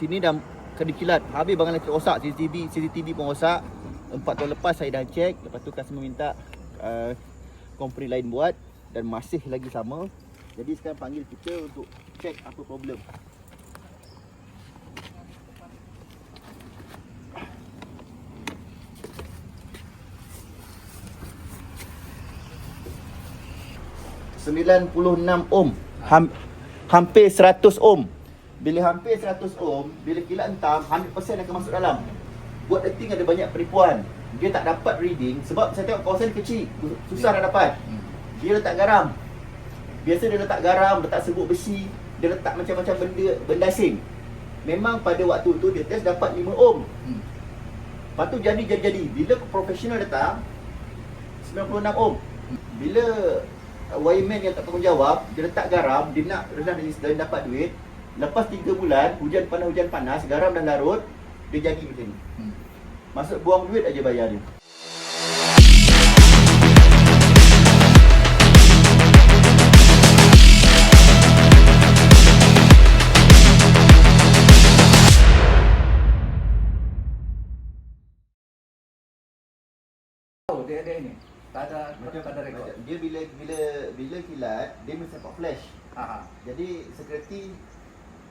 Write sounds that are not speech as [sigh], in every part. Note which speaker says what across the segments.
Speaker 1: sini dah kena kilat. Habis barang elektrik rosak, CCTV, CCTV pun rosak. Empat tahun lepas saya dah check, lepas tu customer minta uh, company lain buat dan masih lagi sama. Jadi sekarang panggil kita untuk check apa problem. Sembilan puluh enam ohm Ham, Hampir 100 ohm Bila hampir 100 ohm Bila kilat hentam 100% akan masuk dalam. Buat earthing ada banyak penipuan. Dia tak dapat reading Sebab saya tengok kawasan kecil. Susah nak dapat. Dia letak garam. Biasa dia letak garam Letak sebut besi. Dia letak macam-macam benda Benda asing. Memang pada waktu tu Dia test dapat 5 ohm. Lepas tu jadi jadi jadi. Bila profesional datang 96 ohm. Bila uh, wireman yang tak tanggungjawab Dia letak garam Dia nak rendah resistor dapat duit Lepas 3 bulan Hujan panas hujan panas Garam dah larut Dia jadi macam ni
Speaker 2: Hmm.
Speaker 1: Masuk buang duit aja bayar dia
Speaker 2: Oh, dia ada ini. Tak ada
Speaker 1: macam
Speaker 2: tak ada rekod.
Speaker 1: Dia bila bila bila kilat Dia mesti nampak flash
Speaker 2: Ha.
Speaker 1: Jadi security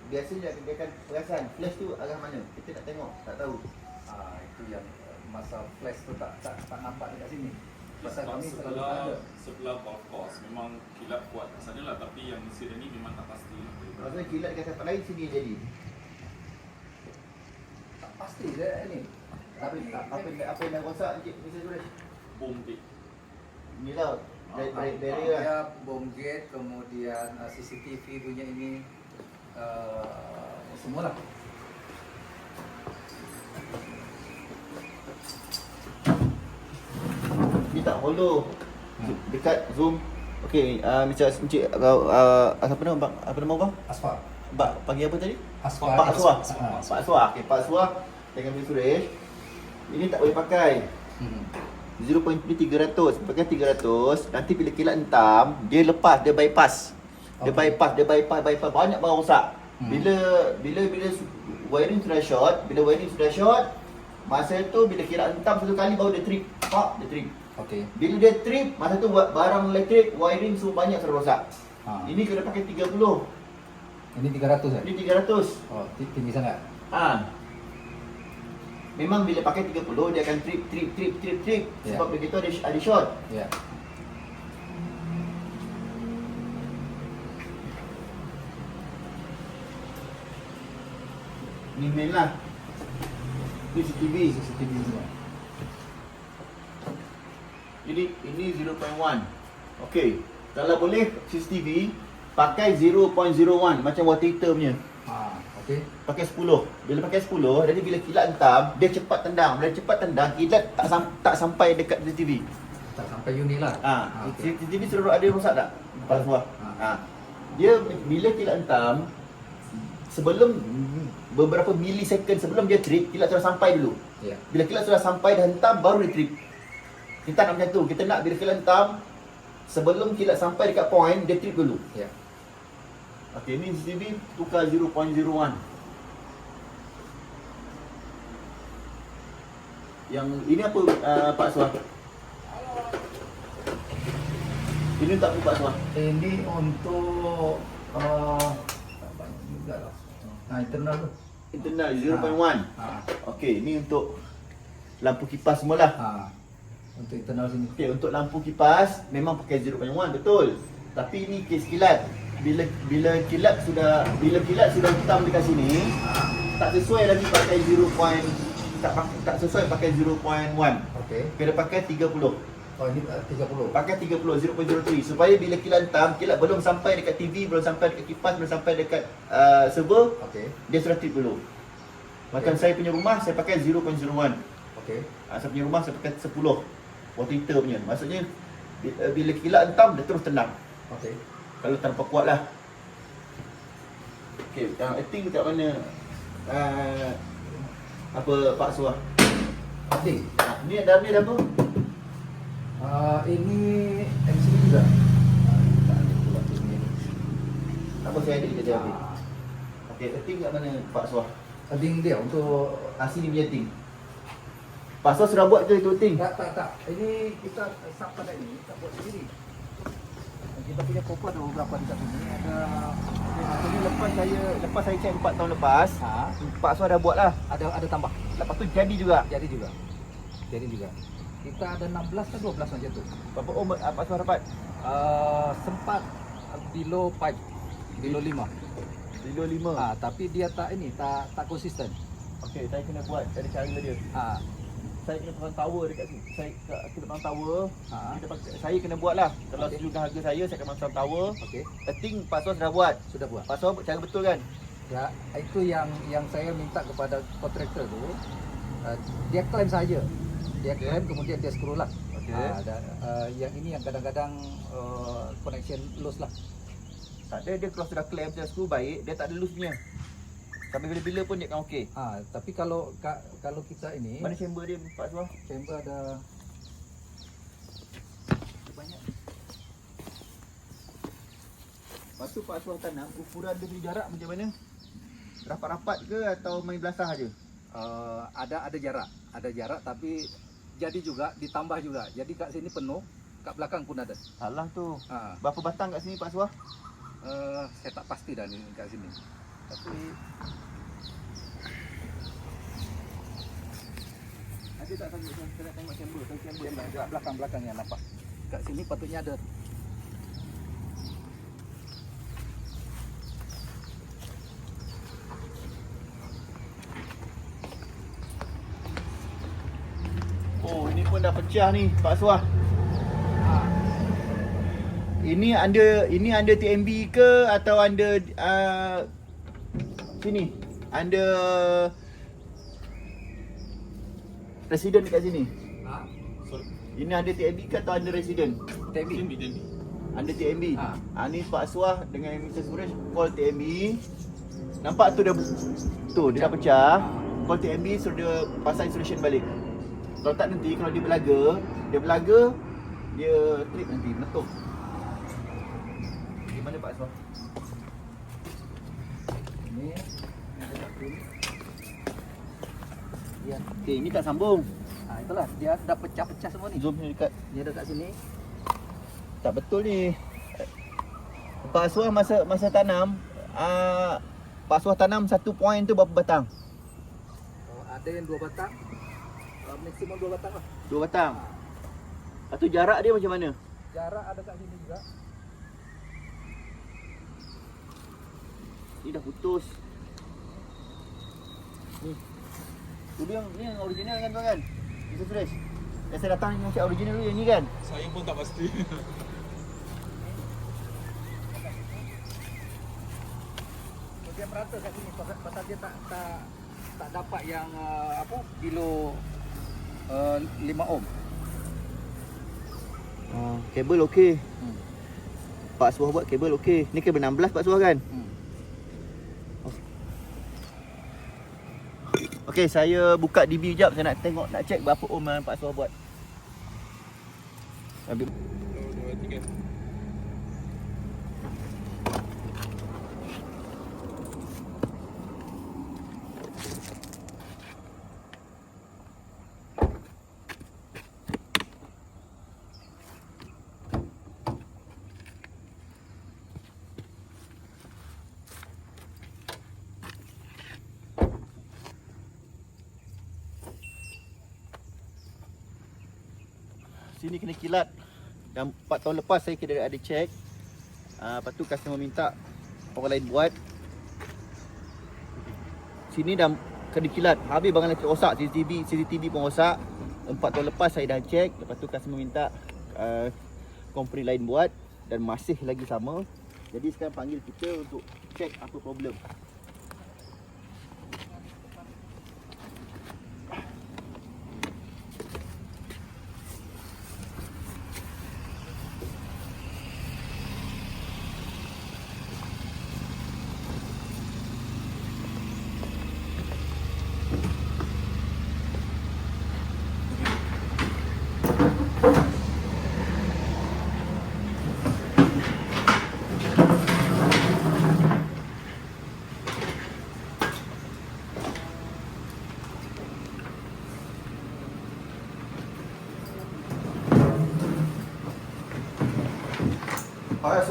Speaker 1: Biasanya dia akan perasan Flash tu arah mana Kita tak tengok Tak tahu
Speaker 2: Ah, itu yang uh, masa flash tu tak tak, tak nampak dekat sini. Pasal
Speaker 3: Sebab
Speaker 2: kami selalu
Speaker 3: sebelah
Speaker 2: ada.
Speaker 3: sebelah golf course memang kilat kuat sajalah tapi yang insiden ni memang tak pasti.
Speaker 1: Maksudnya kilat dekat tempat lain sini jadi
Speaker 2: Tak pasti dia ini.
Speaker 1: Apa apa apa yang apa yang dah rosak Encik Mr. Suresh?
Speaker 3: Boom gate.
Speaker 1: Ni lah dari
Speaker 2: Ah,
Speaker 1: dari
Speaker 2: ah,
Speaker 1: dari lah.
Speaker 2: Dia bom gate kemudian uh, CCTV punya ini uh, semualah.
Speaker 1: Ni tak hollow. Dekat zoom. Okey, uh, Mr. Encik uh, uh, apa nama bang? Apa nama bang?
Speaker 2: Asfal.
Speaker 1: Bak panggil apa tadi?
Speaker 2: Asfal.
Speaker 1: Pak Aswah.
Speaker 2: Ah.
Speaker 1: Pak Aswah. Okey, Pak Aswah dengan Mr. Suresh. Ini tak boleh pakai.
Speaker 2: Hmm.
Speaker 1: 0.3 300 pakai 300 nanti bila kilat hentam dia lepas dia bypass dia
Speaker 2: Okay.
Speaker 1: bypass dia bypass bypass banyak barang rosak
Speaker 2: Hmm.
Speaker 1: bila bila bila wiring sudah short bila wiring sudah short masa tu bila kilat hentam satu kali baru dia trip pak dia trip
Speaker 2: Okey.
Speaker 1: bila dia trip masa tu buat barang elektrik wiring semua banyak sudah rosak
Speaker 2: Ha.
Speaker 1: ini kena pakai 30
Speaker 2: Ini 300 eh?
Speaker 1: ini 300
Speaker 2: Oh, ti- tinggi sangat.
Speaker 1: Ah. Memang bila pakai 30 dia akan trip trip trip trip trip
Speaker 2: Ya.
Speaker 1: sebab begitu ada ada short.
Speaker 2: Ya.
Speaker 1: Ni main lah. Ni CCTV.
Speaker 2: CCTV semua.
Speaker 1: Jadi ini 0.1. Okey. Kalau boleh CCTV pakai 0.01 macam water heater punya.
Speaker 2: Ha, okey.
Speaker 1: Pakai 10. Bila pakai 10, jadi bila kilat hentam, dia cepat tendang. Bila cepat tendang, kilat tak sam- tak sampai dekat CCTV.
Speaker 2: Tak sampai unit lah.
Speaker 1: Ah,
Speaker 2: Ha, okey.
Speaker 1: CCTV seluruh ada rosak tak? Pas buah.
Speaker 2: Ha.
Speaker 1: Ha. Dia bila kilat hentam sebelum beberapa milisecond sebelum dia trip, kilat sudah sampai dulu.
Speaker 2: Ya.
Speaker 1: Bila kilat sudah sampai dah hentam baru dia trip. Kita nak macam tu. Kita nak bila kilat hentam sebelum kilat sampai dekat point dia trip dulu.
Speaker 2: Ya.
Speaker 1: Okey, ni CCTV tukar 0.01. Yang ini apa uh, Pak Suah? Ini tak apa Pak Suah?
Speaker 2: Ini untuk uh, tak banyak juga lah. Nah, internal tu.
Speaker 1: Internal 0.1.
Speaker 2: Ha.
Speaker 1: Okey, ni untuk lampu kipas semualah.
Speaker 2: Ha. Untuk internal sini.
Speaker 1: Okey, untuk lampu kipas memang pakai 0.1 betul. Tapi ini kes kilat. Bila bila kilat sudah bila kilat sudah hitam dekat sini, tak sesuai lagi pakai 0. tak tak sesuai pakai 0.1.
Speaker 2: Okey.
Speaker 1: Kena pakai 30.
Speaker 2: Oh, ini uh, 30.
Speaker 1: Pakai 30 0.03 supaya bila kilat hitam, kilat belum sampai dekat TV, belum sampai dekat kipas, belum sampai dekat uh, server,
Speaker 2: Okey.
Speaker 1: dia sudah trip dulu. Macam
Speaker 2: Okey.
Speaker 1: saya punya rumah saya pakai 0.01.
Speaker 2: Okey.
Speaker 1: Ah, saya punya rumah saya pakai 10 water heater punya. Maksudnya eh, bila kilat hentam dia terus tenang.
Speaker 2: Okey.
Speaker 1: Kalau tanpa kuat lah. Okey, yang acting dekat mana? Uh, apa Pak Suah?
Speaker 2: Adik.
Speaker 1: Ah, ni ada ni ada apa?
Speaker 2: Uh, ini MCB juga. Ah, tak ada pula tu ni.
Speaker 1: Apa saya ada dia ada.
Speaker 2: Ah,
Speaker 1: Okey, acting kat mana Pak Suah?
Speaker 2: Ting dia untuk
Speaker 1: Ah, sini punya ting. Pak Aswar sudah buat ke itu ting?
Speaker 2: tak tak tak. Ini kita sap pada ini kita buat sendiri. Kita punya koper ada beberapa di sini. Ada
Speaker 1: Maksudnya lepas saya lepas saya cek 4 tahun lepas,
Speaker 2: ha,
Speaker 1: Pak Aswar dah buat lah.
Speaker 2: ada ada tambah.
Speaker 1: Lepas tu jadi juga.
Speaker 2: Jadi juga. Jadi juga. Kita ada 16 ke 12 macam tu.
Speaker 1: Berapa om ah, Pak Aswar dapat?
Speaker 2: Uh, sempat below 5 below 5
Speaker 1: Kilo 5.
Speaker 2: ha, tapi dia tak ini tak tak konsisten
Speaker 1: Okey, saya kena buat ada cara dia.
Speaker 2: ha,
Speaker 1: Saya kena pasang tower dekat sini. Saya kena pasang tower.
Speaker 2: ha,
Speaker 1: Kita pakai, saya kena buat lah. Kalau okay. harga saya, saya akan pasang tower.
Speaker 2: okey
Speaker 1: I think Pak Aswar sudah buat.
Speaker 2: sudah buat
Speaker 1: buat cara betul kan?
Speaker 2: ya itu yang yang saya minta kepada kontraktor tu uh, dia klaim saja dia klaim kemudian dia screw lah
Speaker 1: Okey.
Speaker 2: ha, dan, uh, yang ini yang kadang-kadang uh, connection loose lah
Speaker 1: Tak ada dia kalau sudah claim sudah screw baik, dia tak ada loose punya. Sampai bila-bila pun dia akan okey.
Speaker 2: ha, tapi kalau ka, kalau kita ini
Speaker 1: Mana chamber dia Pak Aswar?
Speaker 2: chamber ada banyak
Speaker 1: Lepas tu Pak Aswar tanam, ukuran dia punya jarak macam mana? Rapat-rapat ke atau main belasah aja?
Speaker 2: uh, ada ada jarak, ada jarak tapi jadi juga ditambah juga. Jadi kat sini penuh, kat belakang pun ada.
Speaker 1: Salah tu.
Speaker 2: Ha,
Speaker 1: Berapa batang kat sini Pak Aswar?
Speaker 2: uh, saya tak pasti dah ni kat sini. Tapi
Speaker 1: Ada tak tengok saya nak tengok chamber, saya chamber
Speaker 2: dia kat belakang belakang yang nampak. Kat sini patutnya ada.
Speaker 1: Oh, ini pun dah pecah ni Pak.
Speaker 2: Ha,
Speaker 1: Ini under ini under TMB ke atau under uh, sini? Under resident dekat sini.
Speaker 2: ha,
Speaker 3: Sorry.
Speaker 1: Ini under TMB ke atau under resident?
Speaker 3: Ini jadi.
Speaker 1: Under TMB.
Speaker 2: Ha.
Speaker 1: Ha. ni Pak Aswah dengan Mr. Suresh call TMB. Nampak tu dah tu dia dah pecah. Call TMB suruh dia pasang insulation balik. Kalau tak nanti kalau dia belaga, dia belaga dia trip nanti meletup. Di mana Pak Aswah?
Speaker 2: Ini ni. Dia,
Speaker 1: Okey, ini tak sambung.
Speaker 2: ha, itulah dia dah pecah-pecah semua ni.
Speaker 1: Zoom ni dekat.
Speaker 2: Dia ada kat sini.
Speaker 1: Tak betul ni. Pak Aswah masa masa tanam uh, Pak Aswah tanam satu point tu berapa batang?
Speaker 2: Oh, ada yang dua batang. Maksimum dua batang lah.
Speaker 1: Dua batang. Lepas tu jarak dia macam mana?
Speaker 2: Jarak ada kat sini juga.
Speaker 1: Ni dah putus. Ni. Tu dia yang ni yang original kan tuan kan? Mr. Suresh. Yang saya datang yang cek original dulu yang ni kan?
Speaker 3: Saya pun tak pasti.
Speaker 2: Dia merata kat sini pasal, pasal dia tak tak tak dapat yang uh, apa below uh, 5 ohm.
Speaker 1: Oh, kabel okey.
Speaker 2: Hmm.
Speaker 1: Pak Suah buat kabel okey. Ni kabel 16 Pak Suah kan?
Speaker 2: Hmm.
Speaker 1: Okey, saya buka DB jap. Saya nak tengok nak check berapa ohm yang Pak Suah buat. Ambil sini kena kilat. Dan 4 tahun lepas saya kena ada check. Ah, lepas tu customer minta orang lain buat. Sini dah kena kilat. Habis barang lain rosak. CCTV, CCTV pun rosak. 4 tahun lepas saya dah check. Lepas tu customer minta uh, company lain buat. Dan masih lagi sama. Jadi sekarang panggil kita untuk check apa problem.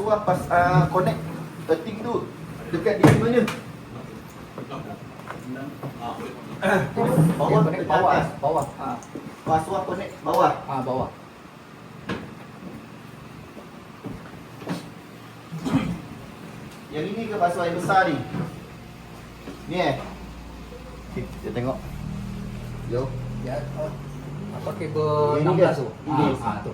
Speaker 1: Suah pas uh, connect earthing tu dekat dia mana? Bawah
Speaker 2: Connect bawah,
Speaker 1: atas.
Speaker 2: bawah. Ha,
Speaker 1: Pas suah connect bawah.
Speaker 2: ha bawah.
Speaker 1: Yang ini ke pas suah yang besar ni? Ni eh. Okay, kita tengok. Yo.
Speaker 2: Ya, apa kabel
Speaker 1: Ini
Speaker 2: 16
Speaker 1: dia.
Speaker 2: tu? Ha, ha tu.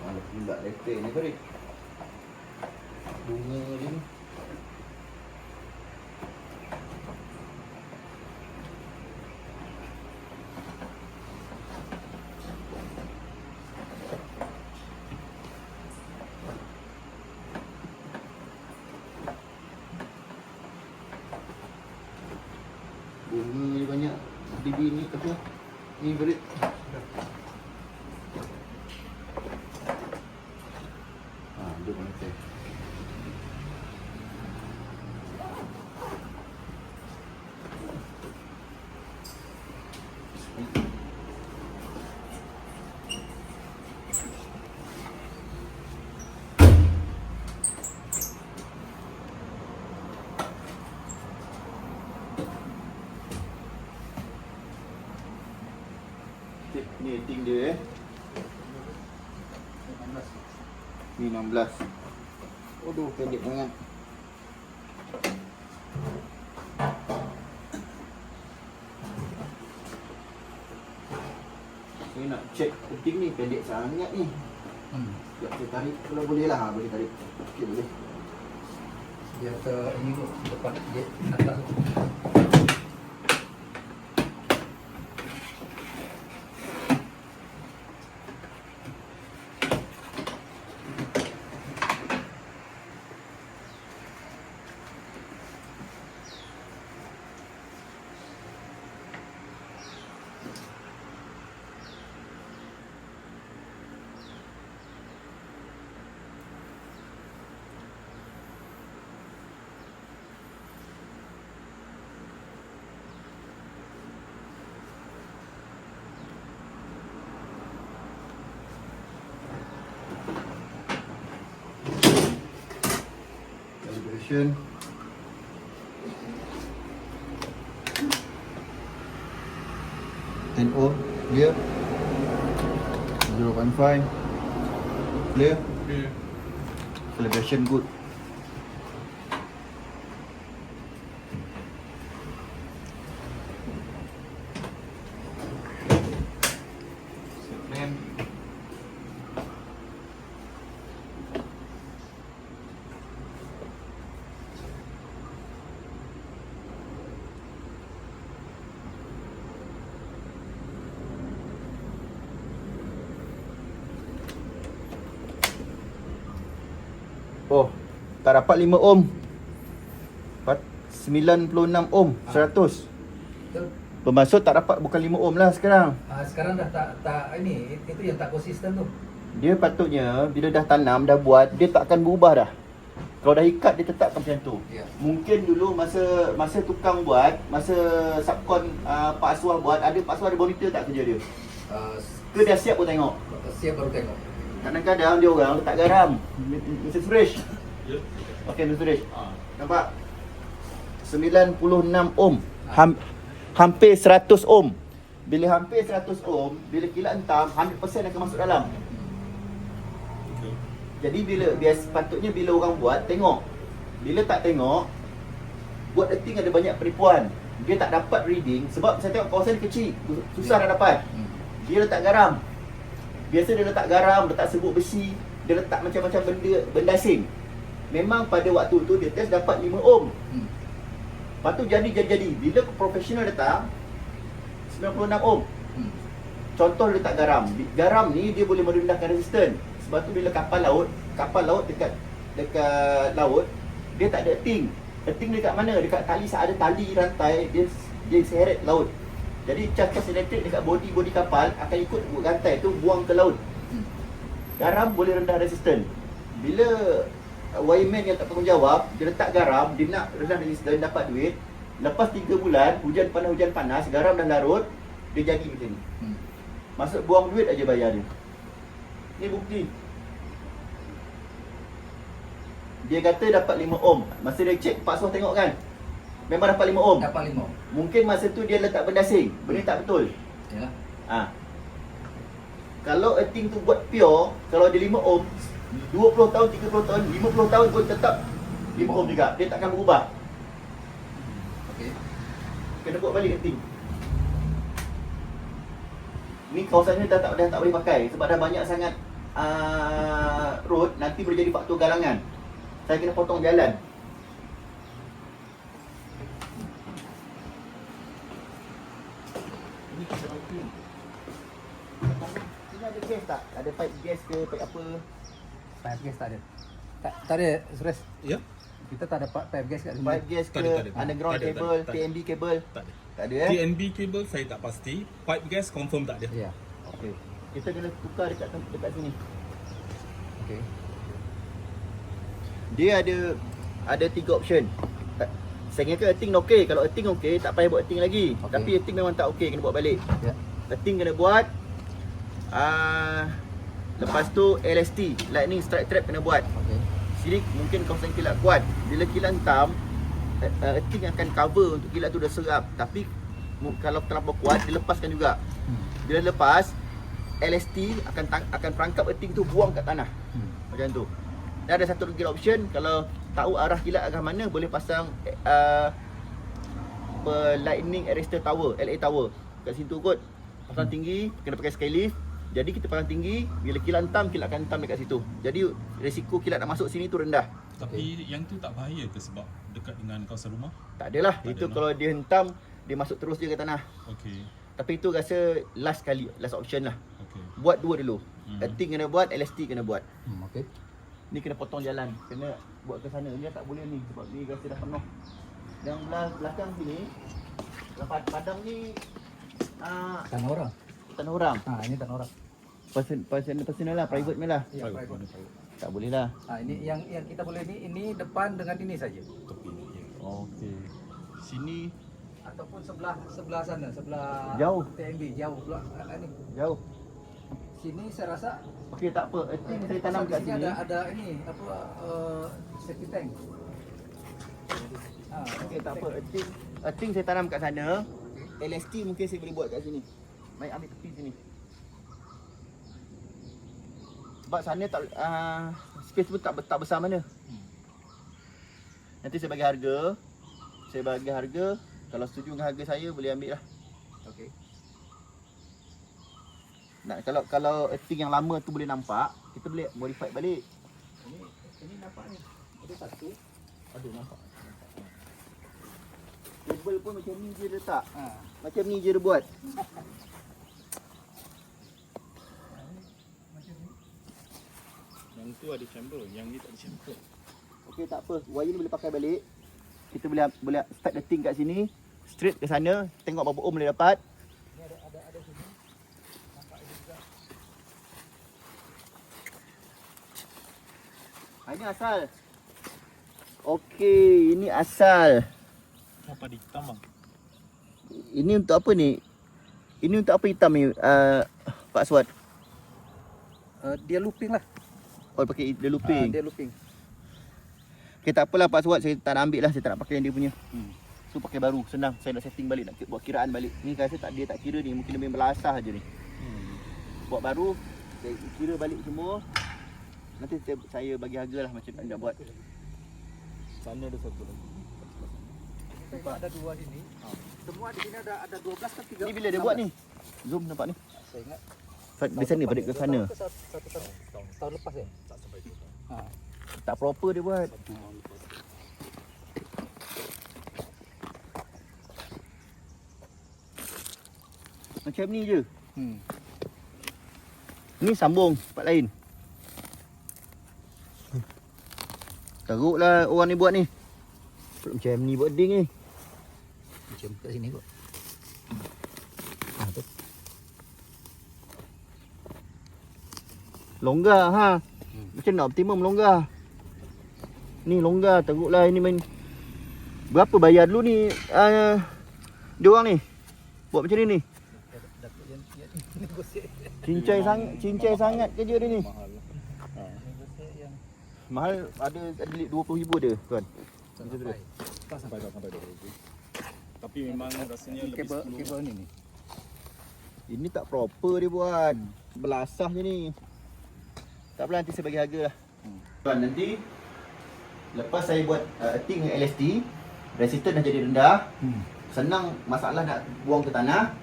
Speaker 1: Mana pula letter ni beri. Bunga dia ni. Bunga dia banyak. DB ni apa? Ni berit. Ha, dia mana teh. Okay, ni ting dia eh. Ni 16. Aduh, pendek sangat. Saya nak check penting ni pendek sangat ni.
Speaker 2: Hmm.
Speaker 1: Sekejap saya tarik kalau boleh lah. Ha, boleh tarik. Okey, boleh.
Speaker 2: Dia ke ini tu depan dia atas
Speaker 1: And on, all, clear. Zero point five, clear. Clear.
Speaker 3: Celebration
Speaker 1: good. Tak dapat 5 ohm. Pat- 96 ohm, 100.
Speaker 2: Betul.
Speaker 1: Bermaksud tak dapat bukan 5 ohm lah sekarang.
Speaker 2: Ah, sekarang dah tak tak ini itu yang tak konsisten tu.
Speaker 1: Dia patutnya bila dah tanam, dah buat, dia tak akan berubah dah. Kalau dah ikat dia tetapkan macam tu.
Speaker 2: Ya.
Speaker 1: Mungkin dulu masa masa tukang buat, masa subkon uh, Pak Aswar buat, ada Pak Aswar ada monitor tak kerja dia?
Speaker 2: Uh,
Speaker 1: Ke dah siap pun tengok.
Speaker 2: siap baru tengok.
Speaker 1: Kadang-kadang dia orang letak garam. Mr. Suresh.
Speaker 3: Ya.
Speaker 1: Okey Mr. Suresh.
Speaker 3: Ah,
Speaker 1: Nampak? 96 ohm. Ham, hampir 100 ohm. Bila hampir 100 ohm, bila kilat hentam, 100% akan masuk dalam. Jadi bila bias patutnya bila orang buat tengok. Bila tak tengok buat earthing ada banyak penipuan. Dia tak dapat reading sebab saya tengok kawasan kecil, susah nak dapat.
Speaker 2: Hmm.
Speaker 1: Dia letak garam. Biasa dia letak garam, letak sebut besi, dia letak macam-macam benda benda asing. Memang pada waktu tu dia test dapat 5 ohm.
Speaker 2: Hmm.
Speaker 1: Lepas tu jadi jadi jadi bila profesional datang 96 ohm.
Speaker 2: Hmm.
Speaker 1: Contoh letak garam. Garam ni dia boleh merendahkan resisten. Sebab tu bila kapal laut, kapal laut dekat dekat laut, dia tak ada earthing. Earthing dekat mana? Dekat tali ada tali rantai dia dia seret laut. Jadi cas-cas elektrik dekat bodi-bodi kapal akan ikut rantai tu buang ke laut. Garam boleh rendah resisten. Bila wireman yang tak tanggungjawab, dia letak garam, dia nak rendah resisten, dapat duit. Lepas 3 bulan, hujan panas hujan panas, garam dah larut, dia jadi macam ni.
Speaker 2: Hmm.
Speaker 1: Masuk buang duit aja bayar dia. Ni bukti. Dia kata dapat 5 ohm. Masa dia cek, Pak Soh tengok kan. Memang dapat 5 ohm.
Speaker 2: Dapat lima.
Speaker 1: Mungkin masa tu dia letak benda asing. Benda tak betul.
Speaker 2: Yalah.
Speaker 1: Ha. Kalau earthing tu buat pure, kalau dia 5 ohm, 20 tahun, 30 tahun, 50 tahun pun tetap 5 ohm juga. Dia takkan berubah.
Speaker 2: Okey.
Speaker 1: Kena buat balik earthing. Ni kawasan ni dah tak, dah tak boleh pakai sebab dah banyak sangat uh, road nanti boleh jadi faktor galangan. Saya kena potong jalan. Ini kita earthing. Sini ada gas tak? Ada pipe gas ke, pipe apa?
Speaker 2: Pipe gas tak ada. Tak, tak ada, Suresh.
Speaker 3: Ya?
Speaker 2: Kita tak ada pi- pipe gas kat sini.
Speaker 1: Pipe gas
Speaker 3: Tak
Speaker 1: ke,
Speaker 3: ada, tak ada.
Speaker 1: underground
Speaker 3: Tak ada, tak
Speaker 1: cable,
Speaker 3: ada, tak ada.
Speaker 1: TNB cable?
Speaker 3: Tak ada.
Speaker 1: Tak ada eh?
Speaker 3: TNB cable saya tak pasti. Pipe gas confirm tak ada.
Speaker 2: Ya.
Speaker 1: Okey. Kita kena tukar dekat dekat sini.
Speaker 2: Okey.
Speaker 1: Dia ada ada tiga option. Tak- Saya kata earthing okey. Kalau earthing okey, tak payah buat earthing lagi.
Speaker 2: Okey.
Speaker 1: Tapi earthing memang tak okey, kena buat balik.
Speaker 2: Ya.
Speaker 1: Earthing kena buat. Ah lepas tu LST, lightning strike trap kena buat.
Speaker 2: Okey.
Speaker 1: Sini mungkin kawasan kilat kuat. Bila kilat hentam, uh, earthing akan cover untuk kilat tu dah serap. Tapi kalau terlalu kuat, dia lepaskan juga.
Speaker 2: Hmm.
Speaker 1: Bila lepas, LST akan tang- akan perangkap earthing tu buang kat tanah.
Speaker 2: Hmm.
Speaker 1: Macam tu. Dan ada satu lagi option kalau tahu arah kilat arah mana boleh pasang uh, lightning arrestor tower, LA tower. Kat situ kot. Pasang tinggi, kena pakai skylift. Jadi kita pasang tinggi, bila kilat hentam, kilat akan hentam dekat situ. Jadi risiko kilat nak masuk sini tu rendah.
Speaker 3: Tapi yang tu tak bahaya ke sebab dekat dengan kawasan rumah?
Speaker 1: Tak adalah.
Speaker 3: Tak
Speaker 1: Itu
Speaker 3: ada,
Speaker 1: kalau dia hentam, dia masuk terus je ke tanah.
Speaker 3: Okey.
Speaker 1: Tapi itu rasa last kali, last option lah.
Speaker 3: Okey.
Speaker 1: Buat dua dulu. Earthing kena buat, LST kena buad.
Speaker 2: Hmm, okey.
Speaker 1: Ni kena potong jalan. Kena buat ke sana. Ni tak boleh ni sebab ni rasa dah penuh. Yang belah belakang sini, padang ni uh,
Speaker 2: Tanah orang.
Speaker 1: tanah orang.
Speaker 2: Ha, ini tanah orang.
Speaker 1: Person, person, personal lah, private ni lah.
Speaker 2: Ya,
Speaker 3: Private.
Speaker 1: Tak boleh lah.
Speaker 2: Ha, ini yang yang kita boleh ni ini depan dengan ini saja.
Speaker 3: Tepi ni. Ya.
Speaker 1: Okey. Sini
Speaker 2: Ataupun sebelah sebelah sana, sebelah
Speaker 1: Jauh.
Speaker 2: TMB jauh pula. Ha, ni.
Speaker 1: jauh.
Speaker 2: Sini saya rasa
Speaker 1: Okey tak apa. Earthing saya tanam kat
Speaker 2: sini ada ada ini apa uh, safety tank. Ha,
Speaker 1: Okey tak apa. Earthing, earthing saya tanam kat sana. LST mungkin saya boleh buat kat sini. Mai ambil tepi sini. Sebab sana tak uh, space pun tak tak besar mana. Nanti saya bagi harga. Saya bagi harga. Kalau setuju dengan harga saya boleh ambil lah.
Speaker 2: Okey.
Speaker 1: Nak kalau kalau earthing yang lama tu boleh nampak, kita boleh modify balik. Ini ini nampak ni. Ada satu. Aduh nampak. Label pun macam ni je letak.
Speaker 2: Ha.
Speaker 1: Macam ni je dia buat. [laughs]
Speaker 3: Yang tu ada chamber, yang ni tak ada chamber.
Speaker 1: Okey tak apa. Wire ni boleh pakai balik. Kita boleh boleh start the thing kat sini. Straight ke sana. Tengok berapa ohm boleh dapat. Ha, ini asal. Okey, ini asal.
Speaker 3: Apa di hitam bang?
Speaker 1: Ini untuk apa ni? Ini untuk apa hitam ni? Uh, Pak Swat.
Speaker 2: Uh, dia looping lah.
Speaker 1: Oh pakai dia
Speaker 2: Ha,
Speaker 1: looping.
Speaker 2: dia looping.
Speaker 1: Okey tak apalah Pak Swat saya tak nak ambil lah. Saya tak nak pakai yang dia punya.
Speaker 2: Hmm.
Speaker 1: So pakai baru. Senang. Saya nak setting balik. Nak buat kiraan balik. Ni rasa tak dia tak kira ni. Mungkin lebih belasah je ni.
Speaker 3: Hmm.
Speaker 1: Buat baru. Saya kira balik semua. Nanti saya, saya bagi harga lah macam mana nak buat.
Speaker 3: Sana ada satu lagi.
Speaker 2: Sebab ada dua sini. Semua di sini ada ada 12 ke 3.
Speaker 1: Ni bila dia buat ni? Zoom nampak ni.
Speaker 2: Saya ingat.
Speaker 1: Di sana balik ke sana.
Speaker 2: Satu, satu, satu, tahun, tahun lepas ya. Ha.
Speaker 1: Tak proper dia buat. Macam ni je.
Speaker 2: Hmm.
Speaker 1: Ni sambung tempat lain. Teruklah orang ni buat ni. Macam ni buat ding ni.
Speaker 2: Macam kat sini kot.
Speaker 1: Ha, Longgar ha. Macam nak optimum longgar. Ni longgar teruklah ini main. Berapa bayar dulu ni uh, dia orang ni? Buat macam ni ni. Cincai sangat, cincai sangat kerja dia ni.
Speaker 3: Mahal. Ha.
Speaker 1: Mahal ada ada limit 20,000 dia tuan.
Speaker 2: sampai sampai
Speaker 3: Sampai dah sampai 20. Tapi memang rasanya lebih
Speaker 2: kabel
Speaker 3: 10.
Speaker 2: kabel ni ni.
Speaker 1: Ini tak proper dia buat. Belasah je ni. Tak apalah nanti saya bagi harga lah.
Speaker 3: Hmm.
Speaker 1: Tuan nanti lepas saya buat uh, earthing dengan LST, resistance dah jadi rendah.
Speaker 2: Hmm.
Speaker 1: Senang masalah nak buang ke tanah.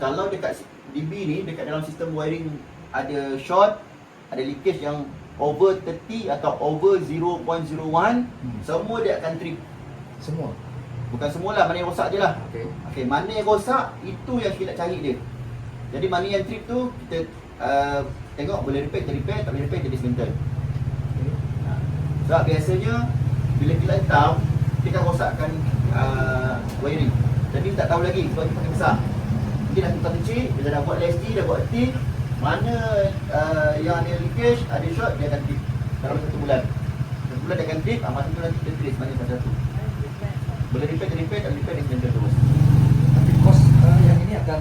Speaker 1: Kalau dekat DB ni dekat dalam sistem wiring ada short, ada leakage yang over 30 atau over 0.01,
Speaker 2: Hmm.
Speaker 1: semua dia akan trip.
Speaker 2: Semua.
Speaker 1: Bukan semualah, mana yang rosak je lah.
Speaker 2: Okey.
Speaker 1: Okey, mana yang rosak itu yang kita nak cari dia. Jadi mana yang trip tu kita uh, tengok boleh repair kita repair, tak boleh repair kita dismantle. Ha. Sebab biasanya bila kilat hitam dia akan rosakkan uh, wiring. Jadi tak tahu lagi sebab dia pakai besar. Mungkin dah tukar kecil, bila dah buat LST, dah buat tip, mana uh, yang ada leakage, ada short, dia akan trip dalam satu bulan. Satu bulan dia akan trip, ah, masa tu nanti kita trace mana satu-satu. Boleh repair, kita repair, tak boleh repair, dia dismantle terus.
Speaker 2: Tapi kos uh, yang ini akan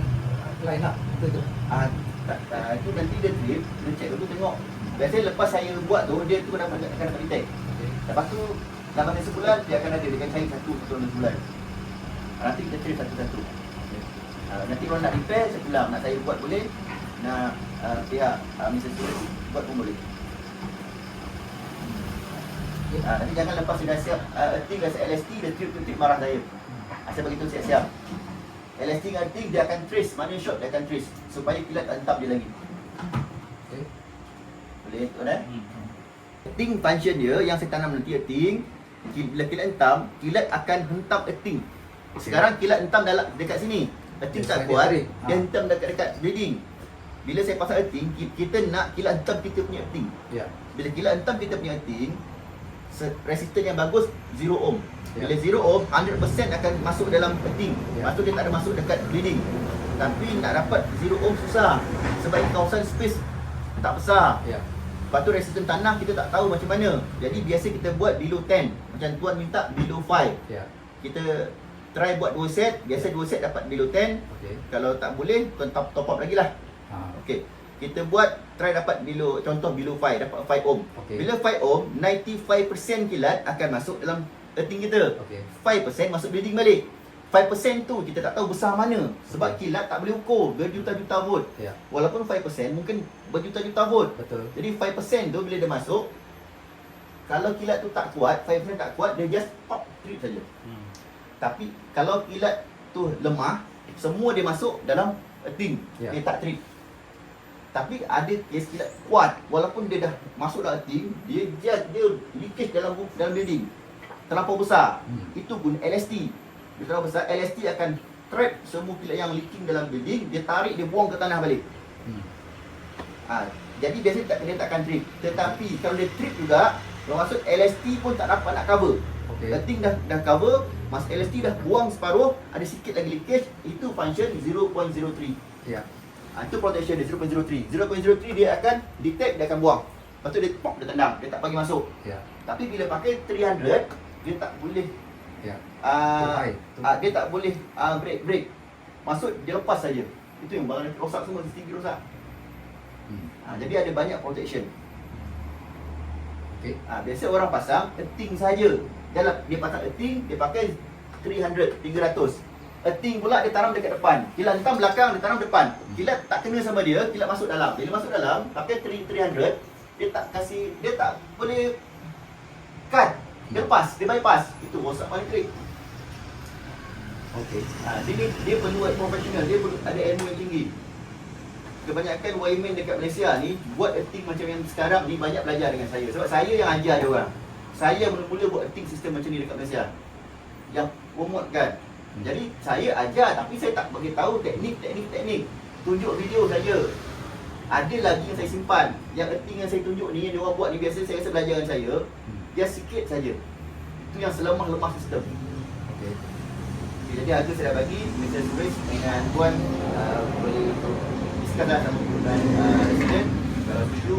Speaker 2: line up betul tu.
Speaker 1: Ah, tak, tak, itu nanti dia trip, dia check dulu tengok. Biasanya lepas saya buat tu, dia tu dapat akan dapat detect. Lepas tu dalam masa sebulan dia akan ada akan cari satu satu dalam sebulan. Ah, Nanti kita trace satu-satu. Ah, nanti kalau nak repair saya bilang nak saya buat boleh. Nak uh, pihak uh, Mr. Security buat pun boleh. Ah, nanti jangan lepas sudah siap uh, earthing rasa LST dia trip trip marah saya. Saya bagi tahu siap-siap. LST dengan earthing dia akan trace mana shot dia akan trace supaya kilat tak dia lagi. Boleh tuan eh?
Speaker 3: Hmm.
Speaker 1: Earthing function dia yang saya tanam nanti earthing ki- bila kilat hentam, kilat akan hentam earthing. Sekarang kilat hentam dalam dekat sini.
Speaker 2: Dia
Speaker 1: tak kuat, dia
Speaker 2: Ha.
Speaker 1: hentam dekat dekat bleeding. Bila saya pasang earthing, ki- kita nak kilat hentam kita punya earthing.
Speaker 2: Ya.
Speaker 1: Bila kilat hentam kita punya earthing, se- resistance yang bagus 0 ohm.
Speaker 2: Ya.
Speaker 1: Bila 0 ohm, 100% akan masuk dalam earthing.
Speaker 2: Ya.
Speaker 1: Lepas tu dia tak ada masuk dekat bleeding. Tapi nak dapat 0 ohm susah. Sebab kawasan space tak besar.
Speaker 2: Ya.
Speaker 1: Lepas tu resistance tanah kita tak tahu macam mana. Jadi biasa kita buat below 10. Macam tuan minta below 5.
Speaker 2: Ya.
Speaker 1: Kita try buat 2 set. Biasa 2 set dapat below 10.
Speaker 2: Okey.
Speaker 1: Kalau tak boleh, tuan top, top up lagi lah.
Speaker 2: Ha.
Speaker 1: Okey. Kita buat try dapat below contoh below 5 dapat 5 ohm.
Speaker 2: Okey.
Speaker 1: Bila 5 ohm, 95% kilat akan masuk dalam earthing kita.
Speaker 2: Okey.
Speaker 1: 5% masuk bleeding balik. 5% tu kita tak tahu besar mana sebab kilat tak boleh ukur berjuta-juta volt.
Speaker 2: Ya.
Speaker 1: Walaupun 5% mungkin berjuta-juta volt.
Speaker 2: Betul.
Speaker 1: Jadi 5% tu bila dia masuk kalau kilat tu tak kuat, 5% tak kuat, dia just pop trip saja.
Speaker 3: Hmm.
Speaker 1: Tapi kalau kilat tu lemah, semua dia masuk dalam earthing.
Speaker 2: Ya.
Speaker 1: Dia tak trip. Tapi ada kes kilat kuat walaupun dia dah masuk dalam earthing, dia just dia leakage dalam dalam building. Terlampau besar.
Speaker 2: Hmm.
Speaker 1: Itu guna LST. Dia besar, LST akan trap semua kilat yang leaking dalam building, dia tarik dia buang ke tanah balik.
Speaker 2: Hmm.
Speaker 1: Ha, jadi biasanya tak, dia takkan trip. Tetapi kalau dia trip juga, bermaksud LST pun tak dapat nak cover.
Speaker 2: Okey.
Speaker 1: Earthing dah dah cover, mas LST dah buang separuh, ada sikit lagi leakage, itu function 0.03.
Speaker 2: Ya.
Speaker 1: Ha, itu protection dia 0.03. 0.03 dia akan detect, dia akan buang. Lepas tu dia pop, dia tendang, dia tak bagi masuk.
Speaker 2: Ya.
Speaker 1: Tapi bila pakai 300, dia tak boleh
Speaker 2: Ya.
Speaker 1: uh, uh, dia tak boleh uh, break break. Maksud dia lepas saja. Itu yang barang rosak semua CCTV rosak.
Speaker 2: Hmm.
Speaker 1: Ha, jadi ada banyak protection.
Speaker 2: Okey.
Speaker 1: Ha, biasa orang pasang earthing saja. Dalam dia pasang earthing, dia pakai 300, 300. Earthing pula dia tanam dekat depan. Kilat hentam belakang, dia tanam depan. Kilat tak kena sama dia, kilat masuk dalam. Bila masuk dalam, pakai 3 300, dia tak kasih, dia tak boleh cut. Dia lepas, dia bypass. Itu rosak paling kering.
Speaker 2: Okey.
Speaker 1: Ha, jadi dia perlu buat profesional, dia perlu ada ilmu yang tinggi. Kebanyakan wireman dekat Malaysia ni buat earthing macam yang sekarang ni banyak belajar dengan saya. Sebab saya yang ajar dia orang. Saya mula-mula buat earthing sistem macam ni dekat Malaysia. Yang promote kan. Jadi saya ajar tapi saya tak bagi tahu teknik teknik teknik. Tunjuk video saja. Ada lagi yang saya simpan. Yang earthing yang saya tunjuk ni yang dia orang buat ni biasa saya rasa belajar dengan saya. Dia sikit saja. Itu yang selemah-lemah sistem.
Speaker 2: Okey.
Speaker 1: Okay, jadi harga saya dah bagi Mr. Suresh dengan Tuan uh, boleh discuss lah sama dengan uh, resident kalau setuju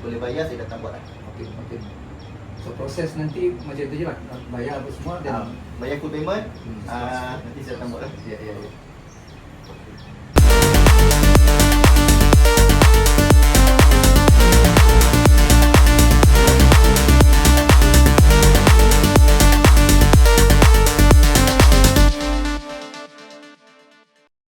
Speaker 1: boleh bayar saya datang buat lah.
Speaker 2: Okey, okey. So proses nanti macam tu je lah. Bayar apa semua
Speaker 1: Ah,
Speaker 2: dan
Speaker 1: bayar full payment,
Speaker 2: Hmm.
Speaker 1: ah, nanti saya datang buat lah.
Speaker 2: ya ya ya.